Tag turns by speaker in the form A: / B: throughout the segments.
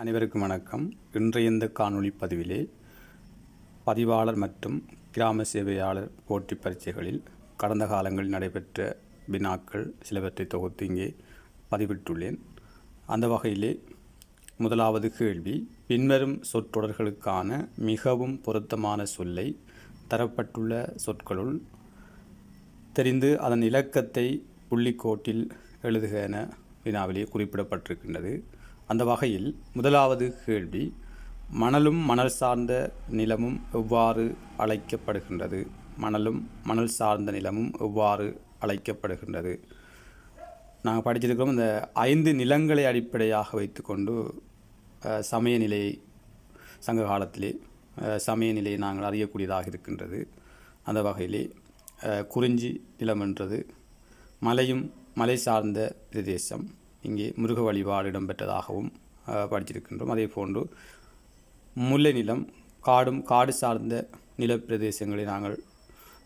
A: அனைவருக்கும் வணக்கம். இன்றைய இந்த காணொளி பதிவிலே பதிவாளர் மற்றும் கிராம சேவையாளர் போட்டி பரீட்சைகளில் கடந்த காலங்களில் நடைபெற்ற வினாக்கள் சிலவற்றை தொகுத்து இங்கே பதிவிட்டுள்ளேன். அந்த வகையிலே முதலாவது கேள்வி பின்வரும் சொற்றொடர்களுக்கான மிகவும் பொருத்தமான சொல்லை தரப்பட்டுள்ள சொற்களுள் தெரிந்து அதன் இலக்கத்தை புள்ளிக்கோட்டில் எழுதுக என வினாவிலே குறிப்பிடப்பட்டிருக்கின்றது. அந்த வகையில் முதலாவது கேள்வி மணலும் மணல் சார்ந்த நிலமும் எவ்வாறு அழைக்கப்படுகின்றது? மணலும் மணல் சார்ந்த நிலமும் எவ்வாறு அழைக்கப்படுகின்றது? நாங்கள் படிச்சிருக்கிறோம் இந்த ஐந்து நிலங்களை அடிப்படையாக வைத்துக்கொண்டு சமயநிலை சமய சங்க காலத்திலே அஹ், சமய நிலையை நாங்கள் அறியக்கூடியதாக இருக்கின்றது. அந்த வகையிலே குறிஞ்சி நிலம் என்றது மலையும் மலை சார்ந்த பிரதேசம். இங்கே முருக வழிபாடு இடம்பெற்றதாகவும் படிச்சிருக்கின்றோம் அதே போன்று முல்லை நிலம் காடும் காடு சார்ந்த நிலப்பிரதேசங்களை நாங்கள்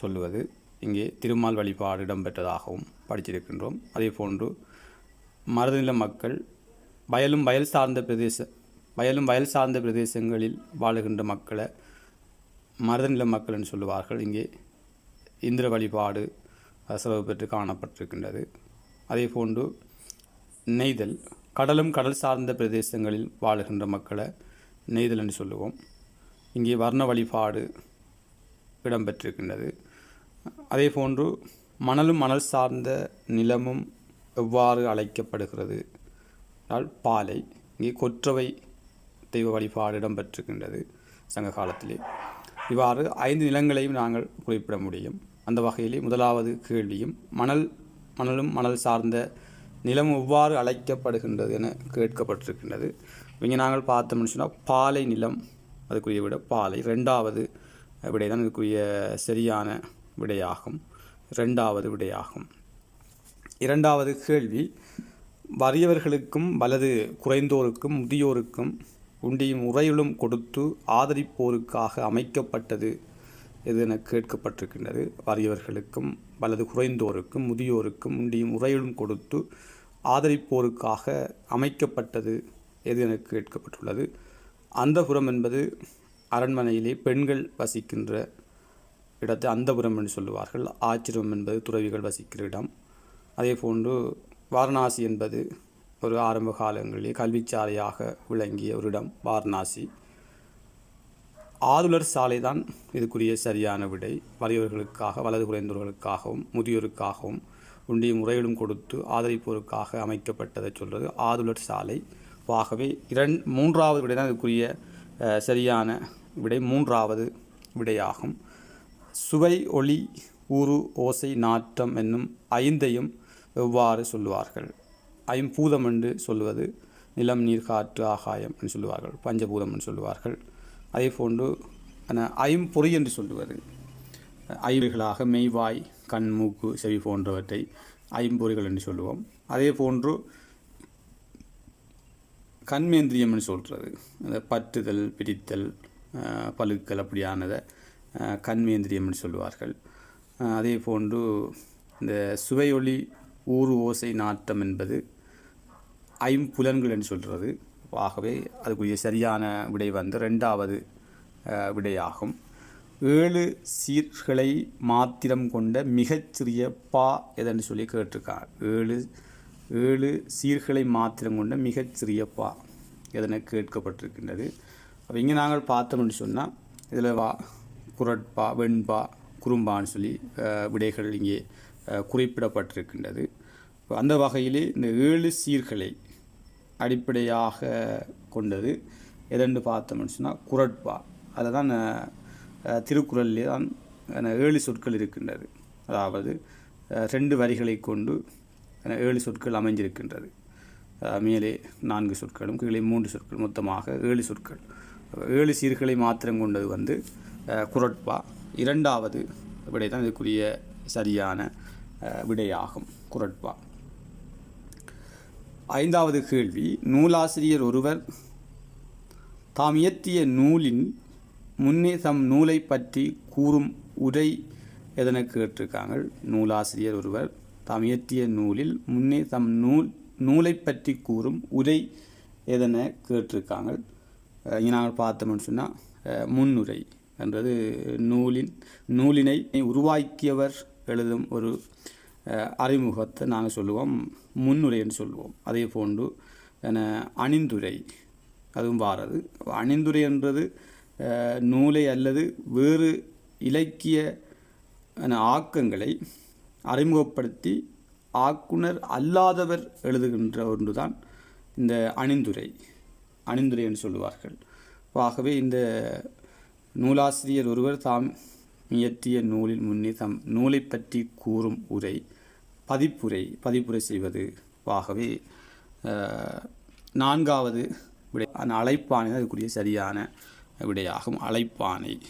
A: சொல்லுவது இங்கே திருமால் வழிபாடு இடம்பெற்றதாகவும் படிச்சிருக்கின்றோம் அதே போன்று மருதநில மக்கள் வயலும் வயல் சார்ந்த பிரதேச வயலும் வயல் சார்ந்த பிரதேசங்களில் வாழுகின்ற மக்களை மருதநில மக்கள் என்று சொல்லுவார்கள். இங்கே இந்திர வழிபாடு அஹ், சிறப்பு பெற்று காணப்பட்டிருக்கின்றது. அதே போன்று நெய்தல் கடலும் கடல் சார்ந்த பிரதேசங்களில் வாழுகின்ற மக்களை நெய்தல் என்று சொல்லுவோம். இங்கே வர்ண வழிபாடு இடம்பெற்றிருக்கின்றது. அதே போன்று மணலும் மணல் சார்ந்த நிலமும் எவ்வாறு அழைக்கப்படுகிறது? என்றால் பாலை இங்கே கொற்றவை தெய்வ வழிபாடு இடம்பெற்றிருக்கின்றது சங்க காலத்திலே. இவ்வாறு ஐந்து நிலங்களையும் நாங்கள் குறிப்பிட முடியும். அந்த வகையிலே முதலாவது கேள்வியும் மணல் மணலும் மணல் சார்ந்த நிலம் எவ்வாறு அழைக்கப்படுகின்றது என கேட்கப்பட்டிருக்கின்றது. இங்கே நாங்கள் பார்த்தோம்னு சொன்னால் பாலை நிலம் அதுக்குரிய விட பாலை. ரெண்டாவது விடை தான் இதுக்குரிய சரியான விடையாகும். ரெண்டாவது விடையாகும். இரண்டாவது கேள்வி வறியவர்களுக்கும் வலது குறைந்தோருக்கும் முதியோருக்கும் உண்டியும் உறையுளும் கொடுத்து ஆதரிப்போருக்காக அமைக்கப்பட்டது எது என கேட்கப்பட்டிருக்கின்றது. வறியவர்களுக்கும் வலது குறைந்தோருக்கும் முதியோருக்கும் உண்டியும் உரையிலும் கொடுத்து ஆதரிப்போருக்காக அமைக்கப்பட்டது எது என கேட்கப்பட்டுள்ளது. அந்தபுரம் என்பது அரண்மனையிலே பெண்கள் வசிக்கின்ற இடத்தை அந்தபுரம் என்று சொல்லுவார்கள். ஆச்சிரம் என்பது துறவிகள் வசிக்கிற இடம். அதே போன்று வாரணாசி என்பது ஒரு ஆரம்ப காலங்களிலே கல்விச்சாலையாக விளங்கிய ஒரு இடம் வாரணாசி. ஆதுலர் சாலை தான் இதுக்குரிய சரியான விடை. வலியவர்களுக்காக வலது குறைந்தவர்களுக்காகவும் முதியோருக்காகவும் உண்டிய முறையிடும் கொடுத்து ஆதரிப்போருக்காக அமைக்கப்பட்டதை சொல்கிறது ஆதுலர் சாலை. ஆகவே இரண் மூன்றாவது விடை தான் இதுக்குரிய சரியான விடை. மூன்றாவது விடையாகும். சுவை ஒளி ஊறு ஓசை நாற்றம் என்னும் ஐந்தையும் எவ்வாறு சொல்லுவார்கள்? ஐம்பூதம் என்று சொல்வது நிலம் நீர் காற்று ஆகாயம் என்று சொல்லுவார்கள். பஞ்சபூதம் என்று சொல்லுவார்கள். அதே போன்று அன- ஐம்பொறி என்று சொல்லுவது ஐவர்களாக மெய்வாய் கண் மூக்கு செவி போன்றவற்றை ஐம்பொறிகள் என்று சொல்லுவோம். அதே போன்று கண்மேந்திரியம் என்று சொல்கிறது அந்த பற்றுதல் பிடித்தல் பழுக்கள் பழுக்கல் அப்படியானதை அஹ், கண்மேந்திரியம் என்று சொல்லுவார்கள். அதே போன்று இந்த சுவையொளி ஊறு ஓசை நாட்டம் என்பது ஐம்புலன்கள் என்று சொல்கிறது ஆகவே அதுக்குரிய சரியான விடை வந்து ரெண்டாவது விடையாகும். ஏழு சீர்களை மாத்திரம் கொண்ட மிகச்சிறிய பா எதன்னு சொல்லி கேட்டிருக்கார். ஏழு ஏழு சீர்களை மாத்திரம் கொண்ட மிகச்சிறிய பா எதனை கேட்கப்பட்டிருக்கின்றது. அப்போ இங்கே நாங்கள் பார்த்தோம்னு சொன்னால் இதில் வா குரட்பா வெண்பா குறும்பான்னு சொல்லி விடைகள் இங்கே குறிப்பிடப்பட்டிருக்கின்றது. அந்த வகையிலே இந்த ஏழு சீர்களை அடிப்படையாக கொண்டது. எதென்று பார்த்தோம்னு சொன்னால் குரட்பா. அதில் தான் திருக்குறளிலே தான் ஏழு சொற்கள் இருக்கின்றது. அதாவது ரெண்டு வரிகளை கொண்டு ஏழு சொற்கள் அமைஞ்சிருக்கின்றது. மேலே நான்கு சொற்களும் கீழே மூன்று சொற்கள் மொத்தமாக ஏழு சொற்கள். ஏழு சீர்களை மாத்திரம் கொண்டது வந்து குரட்பா. இரண்டாவது விடை தான் இதுக்குரிய சரியான விடையாகும் குரட்பா. ஐந்தாவது கேள்வி நூலாசிரியர் ஒருவர் தாம் இயற்றிய நூலின் முன்னே தம் நூலை பற்றி கூறும் உரை எதனை கேட்டிருக்காங்க நூலாசிரியர் ஒருவர் தாம் இயற்றிய நூலில் முன்னே தம் நூல் நூலை பற்றி கூறும் உரை எதனை கேட்டிருக்காங்க இங்கே நாங்கள் பார்த்தோம்னு சொன்னால் முன்னுரை என்றது நூலின் நூலினை உருவாக்கியவர் எழுதும் ஒரு அறிமுகத்தை நாங்கள் சொல்லுவோம் முன்னுரை என்று சொல்லுவோம். அதே போன்று என அணிந்துரை அதுவும் வாரது. அணிந்துரை என்றது நூலை அல்லது வேறு இலக்கிய என ஆக்கங்களை அறிமுகப்படுத்தி ஆக்குனர் அல்லாதவர் எழுதுகின்ற ஒன்றுதான் இந்த அணிந்துரை. அணிந்துரை என்று சொல்லுவார்கள். ஆகவே இந்த நூலாசிரியர் ஒருவர் தாம் இயற்றிய நூலில் முன்னே தம் நூலை பற்றி கூறும் உரை பதிப்புரை பதிப்புரை செய்வது ஆகவே நான்காவது விடை அந்த அழைப்பானை தான் அதுக்குரிய சரியான விடையாகும். அழைப்பானை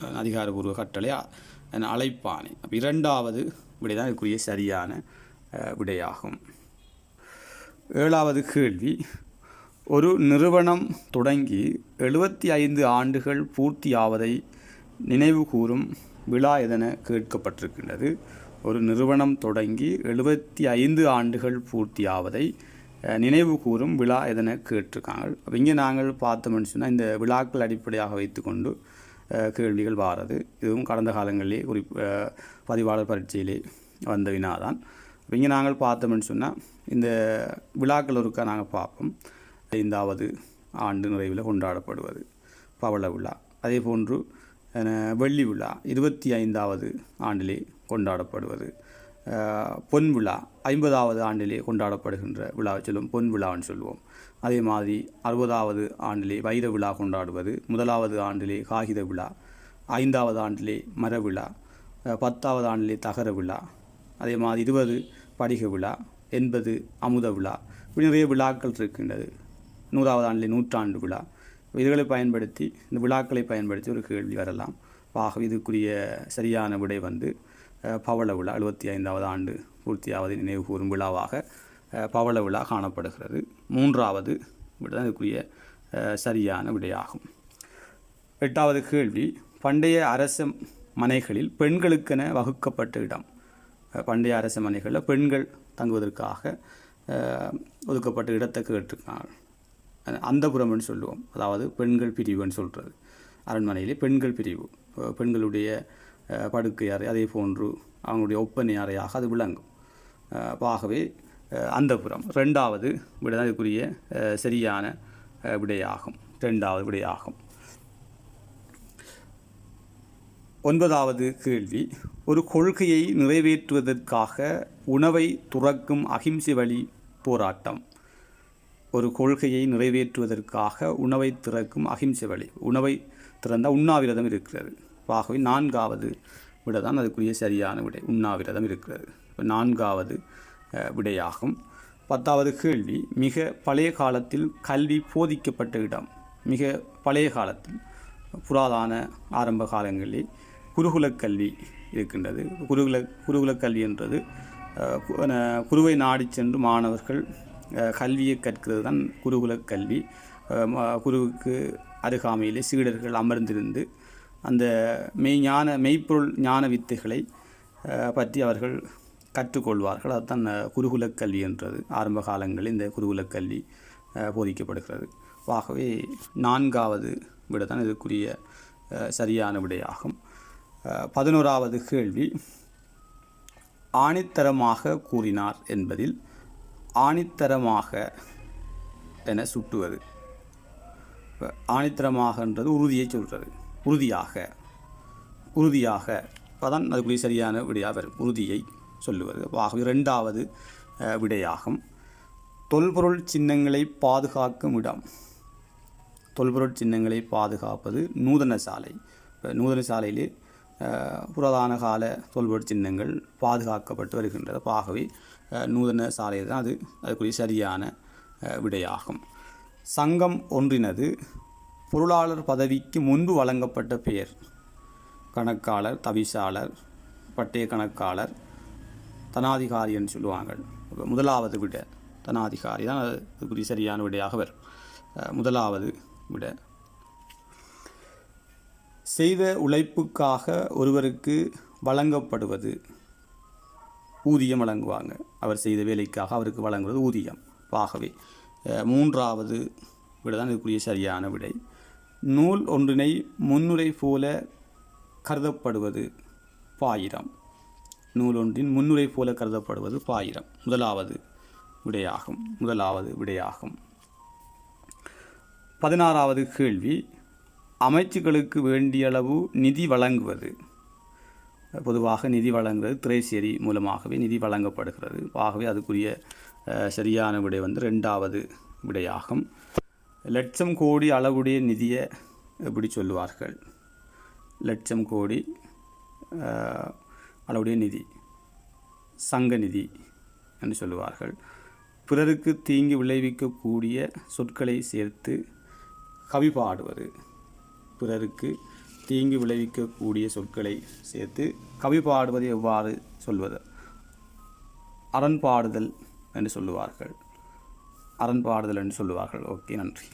A: அதிகாரபூர்வ கட்டளை அ- அழைப்பானை. இரண்டாவது விடை தான் இதுக்குரிய சரியான விடையாகும். ஏழாவது கேள்வி ஒரு நிறுவனம் தொடங்கி எழுபத்தி ஐந்து ஆண்டுகள் பூர்த்தியாவதை நினைவு கூறும் விழா எதென கேட்கப்பட்டிருக்கின்றது? ஒரு நிறுவனம் தொடங்கி எழுபத்தி ஐந்து ஆண்டுகள் பூர்த்தியாவதை நினைவு கூறும் விழா எதனை கேட்டிருக்காங்க. அப்போ இங்கே நாங்கள் பார்த்தோம்னு சொன்னால் இந்த விழாக்கள் அடிப்படையாக வைத்துக்கொண்டு கேள்விகள் வாரது. இதுவும் கடந்த காலங்களிலே குறி பதிவாளர் பரீட்சையிலே வந்த வினாதான். அப்போ இங்கே நாங்கள் பார்த்தோம்னு சொன்னால் இந்த விழாக்கள் ஒருக்கா நாங்கள் பார்ப்போம். ஐந்தாவது ஆண்டு நிறைவில் கொண்டாடப்படுவது பவள விழா. அதே போன்று வெள்ளி விழா இருபத்தி ஐந்தாவது ஆண்டிலே கொண்டாடப்படுவது. பொன் விழா ஐம்பதாவது ஆண்டிலே கொண்டாடப்படுகின்ற விழாவை சொல்லும் பொன் விழான்னு சொல்லுவோம் அதே மாதிரி அறுபதாவது ஆண்டிலே வைர விழா கொண்டாடுவது முதலாவது ஆண்டிலே காகித விழா ஐந்தாவது ஆண்டிலே மர விழா பத்தாவது ஆண்டிலே தகர விழா அதே மாதிரி இருபது படிக விழா எண்பது அமுத விழா இப்படி நிறைய விழாக்கள் இருக்கின்றது. நூறாவது ஆண்டிலே நூற்றாண்டு விழா இதுகளை பயன்படுத்தி இந்த விழாக்களை பயன்படுத்தி ஒரு கேள்வி வரலாம். ஆக இதுக்குரிய சரியான விடை வந்து பவள விழா எழுபத்தி ஐந்தாவது ஆண்டு பூர்த்தியாவதை நினைவு கூறும் விழாவாக பவள விழா காணப்படுகிறது. மூன்றாவது விட இதுக்குரிய சரியான விடையாகும். எட்டாவது கேள்வி பண்டைய அரச மனைகளில் பெண்களுக்கென வகுக்கப்பட்ட இடம். பண்டைய அரச மனைகளில் பெண்கள் தங்குவதற்காக ஒதுக்கப்பட்ட இடத்தை கேட்டிருக்காங்க அந்தபுரம்னு சொல்லுவோம். அதாவது பெண்கள் பிரிவுன்னு சொல்கிறது அரண்மனையிலே பெண்கள் பிரிவு. பெண்களுடைய படுக்கை அறை அதே போன்று அவங்களுடைய ஒப்பனை அறையாக அது விளங்கும். ஆகவே அஹ், ரெண்டாவது விட தான் இதுக்குரிய சரியான விடையாகும். ரெண்டாவது விடையாகும். ஒன்பதாவது கேள்வி. ஒரு கொள்கையை நிறைவேற்றுவதற்காக உணவை துறக்கும் அகிம்சை வழி போராட்டம். ஒரு கொள்கையை நிறைவேற்றுவதற்காக உணவை திறக்கும் அகிம்சை வழி உணவை திறந்த உண்ணாவிரதம் இருக்கிறது. ஆகவே நான்காவது விட தான் அதுக்குரிய சரியான விடை உண்ணாவிரதம் இருக்கிறது. இப்போ நான்காவது விடையாகும். பத்தாவது கேள்வி மிக பழைய காலத்தில் கல்வி போதிக்கப்பட்ட இடம். மிக பழைய காலத்தில் புராதான ஆரம்ப காலங்களில் குருகுல கல்வி இருக்கின்றது. குருகுல குருகுலக் கல்வி என்றது குருவை நாடி சென்று மாணவர்கள் கல்வியை கற்கிறது தான் குருகுலக் கல்வி. குருவுக்கு அருகாமையிலே சீடர்கள் அமர்ந்திருந்து அந்த மெய்ஞான மெய்ப்பொருள் ஞான வித்தைகளை பற்றி அவர்கள் கற்றுக்கொள்வார்கள். அதுதான் குருகுல குருகுலக் கல்வி என்றது. ஆரம்ப காலங்களில் இந்த குருகுலக் கல்வி போதிக்கப்படுகிறது. ஆகவே நான்காவது விட தான் இதுக்குரிய சரியான விடையாகும். பதினோராவது கேள்வி ஆணித்தரமாக கூறினார் என்பதில் ஆணித்தரமாக என சுட்டுவது. இப்போ ஆணித்தரமாகன்றது உறுதியை சொல்கிறது உறுதியாக. உறுதியாக. அப்பதான் அதுக்குரிய சரியான விடையாக வரும். உறுதியை சொல்லுவது. ஆகவே ரெண்டாவது விடையாகும். தொல்பொருள் சின்னங்களை பாதுகாக்கும் இடம். தொல்பொருள் சின்னங்களை பாதுகாப்பது நூதன சாலை. இப்போ நூதன சாலையிலே புராதான கால தொல்பொருள் சின்னங்கள் பாதுகாக்கப்பட்டு வருகின்றது. ஆகவே நூதன சாலை தான் அது. அதுக்குரிய சரியான விடையாகும். சங்கம் ஒன்றினது பொருளாளர் பதவிக்கு முன்பு வழங்கப்பட்ட பெயர். கணக்காளர் தவிசாளர் பட்டய கணக்காளர் தனாதிகாரின்னு சொல்லுவாங்க. முதலாவது விட தனாதிகாரி தான் அது அதுக்குரிய சரியான விடையாக வரும். முதலாவது விட. செய்த உழைப்புக்காக ஒருவருக்கு வழங்கப்படுவது ஊதியம் வழங்குவாங்க. அவர் செய்த வேலைக்காக அவருக்கு வழங்குவது ஊதியம். ஆகவே மூன்றாவது விட தான் இதுக்குரிய சரியான விடை. நூல் ஒன்றினை முன்னுரை போல கருதப்படுவது பாயிரம். நூல் ஒன்றின் முன்னுரை போல கருதப்படுவது பாயிரம். முதலாவது விடையாகும். முதலாவது விடையாகும். பதினாறாவது கேள்வி அமைச்சுகளுக்கு வேண்டிய அளவு நிதி வழங்குவது. பொதுவாக நிதி வழங்குறது திரைசேரி மூலமாகவே நிதி வழங்கப்படுகிறது. ஆகவே அதுக்குரிய சரியான விடை வந்து ரெண்டாவது விடையாகும். லட்சம் கோடி அளவுடைய நிதியை எப்படி சொல்லுவார்கள்? லட்சம் கோடி அளவுடைய நிதி சங்க நிதி என்று சொல்லுவார்கள். பிறருக்கு தீங்கு விளைவிக்கக்கூடிய சொற்களை சேர்த்து கவி பாடுவது. பிறருக்கு தீங்கு விளைவிக்கக்கூடிய சொற்களை சேர்த்து கவி பாடுவது எவ்வாறு சொல்வது? அரண் பாடுதல் என்று சொல்லுவார்கள். அரண் பாடுதல் என்று சொல்லுவார்கள். ஓகே நன்றி.